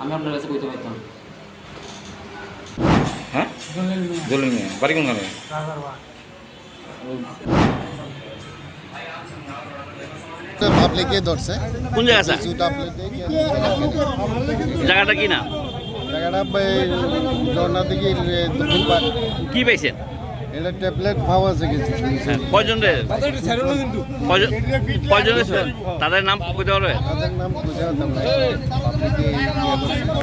আমি আপনার কাছে কইতে পারতাম। হ্যাঁ? জলিল মিয়া বাড়ি কোনখানে? পাবলিকে ধরছে। কোন জায়গা পাবলিকে জায়গাটা কি না? জায়গাটা কি পাইছেন? এটা ট্যাবলেট পাওয়া আছে কিছু। হ্যাঁ, কয়জন রে? কয়জন রে তাদের নাম কইতে পারবে তাদের নাম বুঝে হতাম না পাবলিকে ইয়ে করছে।